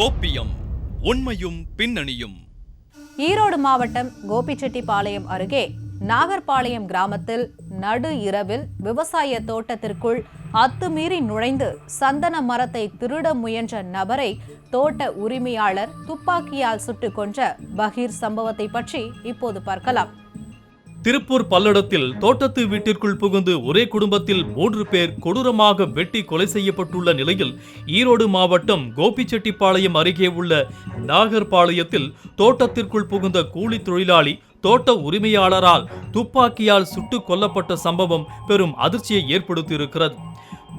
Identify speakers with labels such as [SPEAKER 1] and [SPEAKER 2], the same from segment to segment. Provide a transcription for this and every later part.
[SPEAKER 1] கோப்பியம் உண்மையும் பின்னணியும்
[SPEAKER 2] ஈரோடு மாவட்டம் கோபிச்செட்டிப்பாளையம் அருகே நாகர்பாளையம் கிராமத்தில் நடு இரவில் விவசாய தோட்டத்திற்குள் அத்துமீறி நுழைந்து சந்தன மரத்தை திருட முயன்ற நபரை தோட்ட உரிமையாளர் துப்பாக்கியால் சுட்டுக் கொன்ற பகீர் சம்பவத்தை பற்றி இப்போது பார்க்கலாம்
[SPEAKER 3] திருப்பூர் பல்லடத்தில் தோட்டத்து வீட்டிற்குள் புகுந்து ஒரே குடும்பத்தில் மூன்று பேர் கொடூரமாக வெட்டி கொலை செய்யப்பட்டுள்ள நிலையில் ஈரோடு மாவட்டம் கோபிச்செட்டிப்பாளையம் அருகே உள்ள நாகர்பாளையத்தில் தோட்டத்திற்குள் புகுந்த கூலி தொழிலாளி தோட்ட உரிமையாளரால் துப்பாக்கியால் சுட்டுக் கொல்லப்பட்ட சம்பவம் பெரும் அதிர்ச்சியை ஏற்படுத்தியிருக்கிறது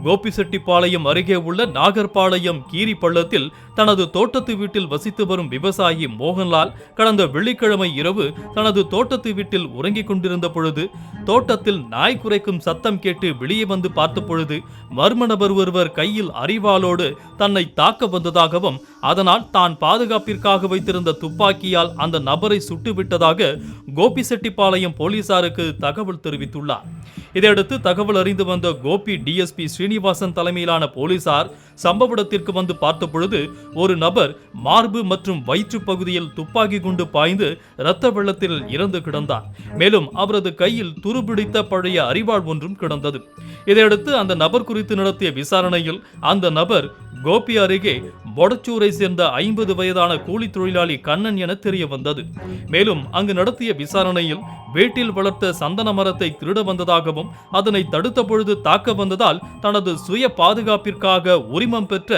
[SPEAKER 3] கோபிசெட்டிப்பாளையம் அருகே உள்ள நாகர்பாளையம் கீரி பள்ளத்தில் தனது தோட்டத்து வீட்டில் வசித்து வரும் விவசாயி மோகன்லால் கடந்த வெள்ளிக்கிழமை இரவு தனது தோட்டத்து வீட்டில் உறங்கிக் கொண்டிருந்த பொழுது தோட்டத்தில் நாய் குறைக்கும் சத்தம் கேட்டு வெளியே வந்து பார்த்த பொழுது மர்ம நபர் ஒருவர் கையில் அறிவாளோடு தன்னை தாக்க வந்ததாகவும் அதனால் தான் பாதுகாப்பிற்காக வைத்திருந்த துப்பாக்கியால் அந்த நபரை சுட்டுவிட்டதாக கோபிசெட்டிப்பாளையம் போலீசாருக்கு தகவல் தெரிவித்துள்ளார் இதையடுத்து தகவல் அறிந்து வந்த கோபி டிஎஸ்பி ஸ்ரீனிவாசன் தலைமையிலான போலீசார் சம்பவ இடத்திற்கு வந்து பார்த்த பொழுது ஒரு நபர் மார்பு மற்றும் வயிற்று பகுதியில் துப்பாக்கி குண்டு பாய்ந்து இரத்த வெள்ளத்தில் இறந்து கிடந்தார் மேலும் அவரது கையில் துருபிடித்த பழைய அறிவாள் ஒன்றும் கிடந்தது இதையடுத்து அந்த நபர் குறித்து நடத்திய விசாரணையில் அந்த நபர் கோபி அருகே மொடச்சூரை சேர்ந்த ஐம்பது வயதான கூலி தொழிலாளி கண்ணன் என தெரிய வந்தது மேலும் அங்கு நடத்திய விசாரணையில் வீட்டில் வளர்த்த சந்தன மரத்தை திருட வந்ததாகவும் அதனை தடுத்த பொழுது தாக்க வந்ததால் தனது சுய பாதுகாப்பிற்காக உரிமம் பெற்ற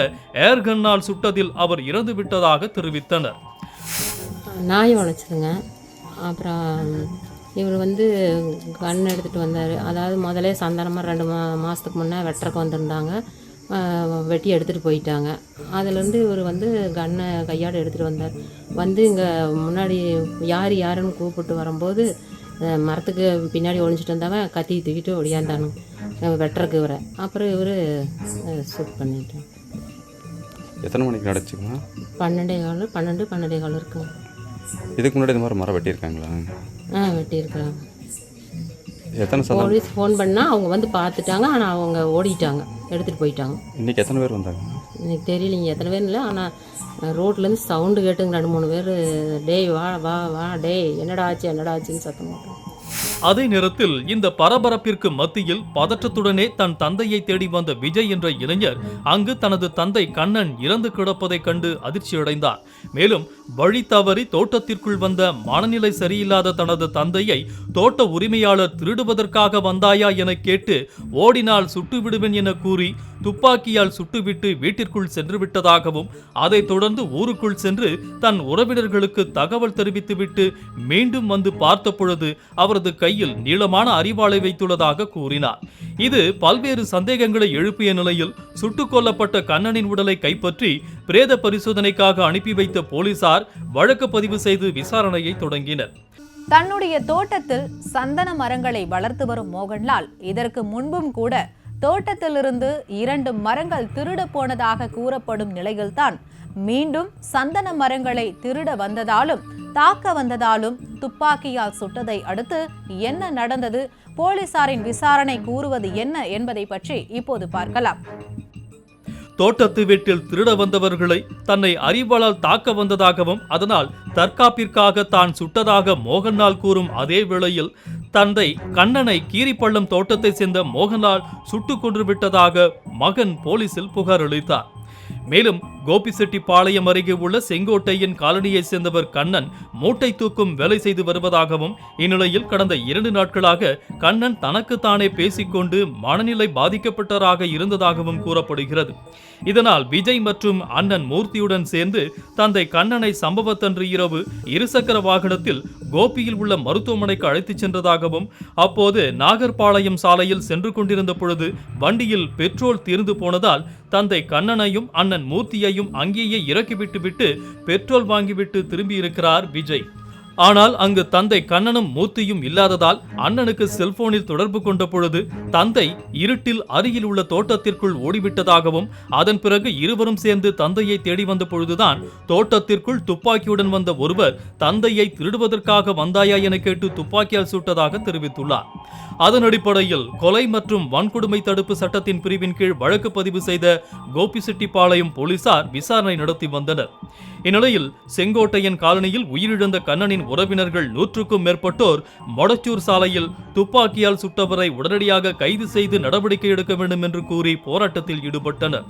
[SPEAKER 3] ஏர்கன்னால் சுட்டதில் அவர் இறந்து விட்டதாக தெரிவித்தனர்
[SPEAKER 4] நாய் உழைச்சதுங்க அப்புறம் இவர் வந்து கண் எடுத்துகிட்டு வந்தார் அதாவது முதலே சந்தனமாக ரெண்டு மா மாதத்துக்கு முன்னே வெட்டருக்கு வந்திருந்தாங்க வெட்டி எடுத்துகிட்டு போயிட்டாங்க அதுலேருந்து இவர் வந்து கண்ணை கையாடு எடுத்துகிட்டு வந்தார் வந்து இங்கே முன்னாடி யார் யாருன்னு கூப்பிட்டு வரும்போது மரத்துக்கு பின்னாடி ஒழிஞ்சிட்டு வந்தவன் கத்தி தூக்கிட்டு ஒடியாந்தானு வெட்டுறக்கு இவரை அப்புறம் இவர் சூட் பண்ணிட்டான்
[SPEAKER 5] எத்தனை மணிக்கு நடச்சிக்கலாம்
[SPEAKER 4] பன்னெண்டே கால் பன்னெண்டு பன்னெண்டே கால் இருக்கும்
[SPEAKER 5] இதுக்கு முன்னாடி இந்த மாதிரி மரம் வெட்டியிருக்காங்களா
[SPEAKER 4] ஆ வெட்டியிருக்கிறாங்க எத்தனை போலீஸ் ஃபோன் பண்ணால் அவங்க வந்து பார்த்துட்டாங்க ஆனால் அவங்க ஓடிட்டாங்க எடுத்துகிட்டு போயிட்டாங்க
[SPEAKER 5] இன்றைக்கி எத்தனை பேர் வந்தாங்க
[SPEAKER 4] எனக்கு தெரியலைங்க எத்தனை பேர் இல்லை ஆனால் ரோட்லேருந்து சவுண்டு கேட்டுங்க ரெண்டு மூணு பேர் டேய் வா வா வா டேய் என்னடா ஆச்சு என்னடா ஆச்சுன்னு சத்தம் போட்டோம்
[SPEAKER 3] அதே நேரத்தில் இந்த பரபரப்பிற்கு மத்தியில் பதற்றத்துடனே தன் தந்தையை தேடி வந்த விஜய் என்ற இளைஞர் அங்கு தனது தந்தை கண்ணன் இறந்து கிடப்பதைக் கண்டு அதிர்ச்சியடைந்தார் மேலும் வழி தவறி தோட்டத்திற்குள் வந்த மனநிலை சரியில்லாத தனது தந்தையை தோட்ட உரிமையாளர் திருடுவதற்காக வந்தாயா என கேட்டு ஓடினால் சுட்டுவிடுவேன் என கூறி துப்பாக்கியால் சுட்டுவிட்டு வீட்டிற்குள் சென்று விட்டதாகவும் அதைத் தொடர்ந்து ஊருக்குள் சென்று தன் உறவினர்களுக்கு தகவல் தெரிவித்துவிட்டு மீண்டும் வந்து பார்த்த பொழுது அவரது கையில் நீளமான அறிவாளை வைத்துள்ளதாக கூறினார் இது பல்வேறு சந்தேகங்களை எழுப்பிய நிலையில் சுட்டுக் கொல்லப்பட்ட கண்ணனின் உடலை கைப்பற்றி பிரேத பரிசோதனைக்காக அனுப்பி வைத்த போலீசார் போலீசார் வழக்கு பதிவு செய்து விசாரணையை தொடங்கினர்
[SPEAKER 2] தன்னுடைய தோட்டத்தில் சந்தன மரங்களை வளர்த்து வரும் மோகன்லால் இதற்கு முன்பும் கூட தோட்டத்திலிருந்து இரண்டு மரங்கள் திருட போனதாக கூறப்படும் நிலையில்தான் மீண்டும் சந்தன மரங்களை திருட வந்ததாலும் தாக்க வந்ததாலும் துப்பாக்கியால் சுட்டதை அடுத்து என்ன நடந்தது போலீசாரின் விசாரணை கூறுவது என்ன என்பதை பற்றி இப்போது பார்க்கலாம்
[SPEAKER 3] தோட்டத்து வீட்டில் திருட வந்தவர்களை தன்னை அறிவாளால் தாக்க வந்ததாகவும் அதனால் தற்காப்பிற்காக தான் சுட்டதாக மோகன்லால் கூறும் அதே வேளையில் தந்தை கண்ணனை கீரிப்பள்ளம் தோட்டத்தை சேர்ந்த மோகன்லால் சுட்டுக் கொன்று விட்டதாக மகன் போலீசில் புகாரளித்தார் மேலும் கோபிசெட்டிப்பாளையம் அருகே உள்ள செங்கோட்டையின் காலனியைச் சேர்ந்தவர் கண்ணன் மூட்டை தூக்கும் வேலை செய்து வருவதாகவும் இந்நிலையில் கடந்த இரண்டு நாட்களாக கண்ணன் தனக்குத்தானே பேசிக்கொண்டு மனநிலை பாதிக்கப்பட்டதாக இருந்ததாகவும் கூறப்படுகிறது இதனால் விஜய் மற்றும் அண்ணன் மூர்த்தியுடன் சேர்ந்து தந்தை கண்ணனை சம்பவத்தன்று இரவு இருசக்கர வாகனத்தில் கோபியில் உள்ள மருத்துவமனைக்கு அழைத்துச் சென்றதாகவும் அப்போது நாகர்பாளையம் சாலையில் சென்று கொண்டிருந்த பொழுது வண்டியில் பெட்ரோல் தீர்ந்து போனதால் தந்தை கண்ணனையும் அண்ணன் மூர்த்தியையும் அங்கேயே இறக்கிவிட்டு விட்டு பெட்ரோல் வாங்கிவிட்டு திரும்பியிருக்கிறார் விஜய் ஆனால் அங்கு தந்தை கண்ணனும் மூத்தியும் இல்லாததால் அண்ணனுக்கு செல்போனில் தொடர்பு கொண்ட பொழுது தந்தை இருட்டில் அருகில் உள்ள தோட்டத்திற்குள் ஓடிவிட்டதாகவும் அதன் பிறகு இருவரும் சேர்ந்து தந்தையை தேடி வந்த பொழுதுதான் தோட்டத்திற்குள் துப்பாக்கியுடன் வந்த ஒருவர் தந்தையை திருடுவதற்காக வந்தாயா என கேட்டு துப்பாக்கியால் சூட்டதாக தெரிவித்துள்ளார் அதன் அடிப்படையில் கொலை மற்றும் வன்கொடுமை தடுப்பு சட்டத்தின் பிரிவின் கீழ் வழக்கு பதிவு செய்த கோபிசெட்டிப்பாளையம் போலீசார் விசாரணை நடத்தி வந்தனர் இந்நிலையில் செங்கோட்டையன் காலனியில் உயிரிழந்த கண்ணனின் அவரின் உறவினர்கள் நூற்றுக்கும் மேற்பட்டோர் மொடச்சூர் சாலையில் துப்பாக்கியால் சுட்டவரை உடனடியாக கைது செய்து நடவடிக்கை எடுக்க வேண்டும் என்று கூறி போராட்டத்தில் ஈடுபட்டனர்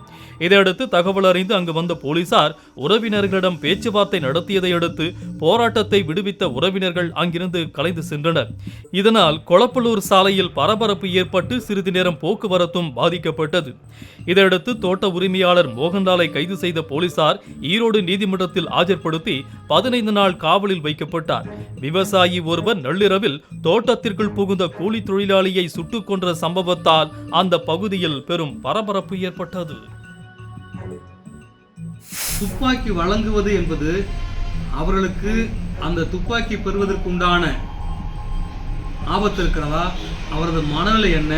[SPEAKER 3] இதையடுத்து தகவல் அறிந்து அங்கு வந்த போலீசார் உறவினர்களிடம் பேச்சுவார்த்தை நடத்தியதை அடுத்து போராட்டத்தை விடுவித்த உறவினர்கள் அங்கிருந்து கலைந்து சென்றனர் இதனால் கொளப்பலூர் சாலையில் பரபரப்பு ஏற்பட்டு சிறிது நேரம் போக்குவரத்தும் பாதிக்கப்பட்டது இதையடுத்து தோட்ட உரிமையாளர் மோகன்லாலை கைது செய்த போலீசார் ஈரோடு நீதிமன்றத்தில் ஆஜர்படுத்தி பதினைந்து நாள் காவலில் வைக்கப்பட்டார் தாக்கப்பட்டான் விவசாயி ஒருவர் நள்ளிரவில் தோட்டத்திற்குள் புகுந்த கூலி தொழிலாளியை சுட்டுக் கொன்ற சம்பவத்தால் அந்த பகுதியில் பெரும் பரபரப்பு ஏற்பட்டது
[SPEAKER 6] துப்பாக்கி வழங்குவது என்பது அவர்களுக்கு அந்த துப்பாக்கி பெறுவதற்குண்டான ஆபத்து இருக்கிறதா அவரது மனநிலை என்ன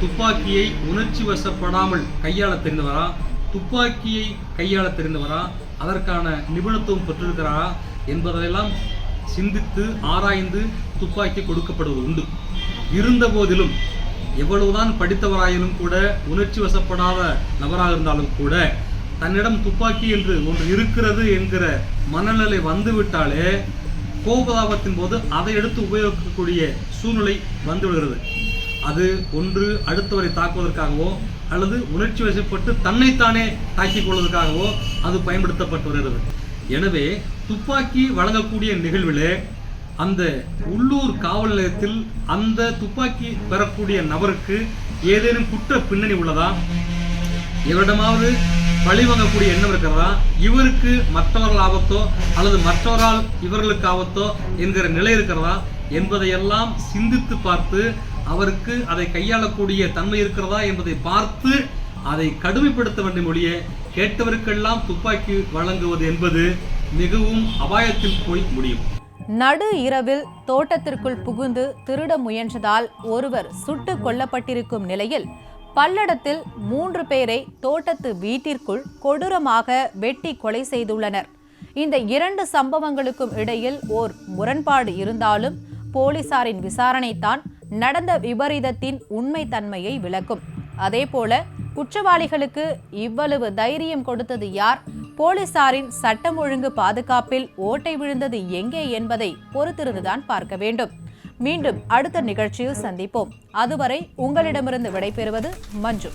[SPEAKER 6] துப்பாக்கியை உணர்ச்சி வசப்படாமல் கையாள தெரிந்தவரா துப்பாக்கியை கையாள தெரிந்தவரா அதற்கான நிபுணத்துவம் பெற்றிருக்கிறாரா என்பதையெல்லாம் சிந்தித்து ஆராய்ந்து துப்பாக்கி கொடுக்கப்படுவது உண்டு இருந்த போதிலும் எவ்வளவுதான் படித்தவராயினும் கூட உணர்ச்சி வசப்படாத நபராக இருந்தாலும் கூட தன்னிடம் துப்பாக்கி என்று ஒன்று இருக்கிறது என்கிற மனநிலை வந்துவிட்டாலே கோபதாபத்தின் போது அதை எடுத்து உபயோகிக்கக்கூடிய சூழ்நிலை வந்துவிடுகிறது அது ஒன்று அடுத்தவரை தாக்குவதற்காகவோ அல்லது உணர்ச்சி வசப்பட்டு தன்னைத்தானே தாக்கிக் கொள்வதற்காகவோ அது பயன்படுத்தப்பட்டு வருகிறது எனவே துப்பாக்கி வழங்கக்கூடிய நிகழ்வில் அந்த உள்ளூர் காவல் நிலையத்தில் அந்த துப்பாக்கி பெறக்கூடிய நபருக்கு ஏதேனும் குற்ற பின்னணி உள்ளதா இவரிடமாவது வாங்கக்கூடிய எண்ணம் இருக்கிறதா இவருக்கு மற்றவர்கள் ஆபத்தோ அல்லது மற்றவரால் இவர்களுக்கு ஆபத்தோ என்கிற நிலை இருக்கிறதா என்பதையெல்லாம் சிந்தித்து பார்த்து அவருக்கு அதை கையாளக்கூடிய தன்மை இருக்கிறதா என்பதை பார்த்து அதை கடுமைப்படுத்த வேண்டிய ஒழிய கேட்டவருக்கெல்லாம் துப்பாக்கி வழங்குவது என்பது மிகவும் அபாயத்தில் போய் முடியும்
[SPEAKER 2] நடு இரவில் தோட்டத்திற்குள் புகுந்து திருட முயன்றதால் ஒருவர் சுட்டு கொல்லப்பட்டிருக்கும் நிலையில் பல்லடத்தில் மூன்று பேரை தோட்டத்து வீட்டிற்குள் கொடூரமாக வெட்டி கொலை செய்துள்ளனர் இந்த இரண்டு சம்பவங்களுக்கும் இடையில் ஓர் முரண்பாடு இருந்தாலும் போலீசாரின் விசாரணைத்தான் நடந்த விபரீதத்தின் உண்மைத்தன்மையை விளக்கும் அதேபோல குற்றவாளிகளுக்கு இவ்வளவு தைரியம் கொடுத்தது யார் போலீசாரின் சட்டம் ஒழுங்கு பாதுகாப்பில் ஓட்டை விழுந்தது எங்கே என்பதை பொறுத்திருந்துதான் பார்க்க வேண்டும் மீண்டும் அடுத்த நிகழ்ச்சியில் சந்திப்போம் அதுவரை உங்களிடமிருந்து விடைபெறுவது மஞ்சு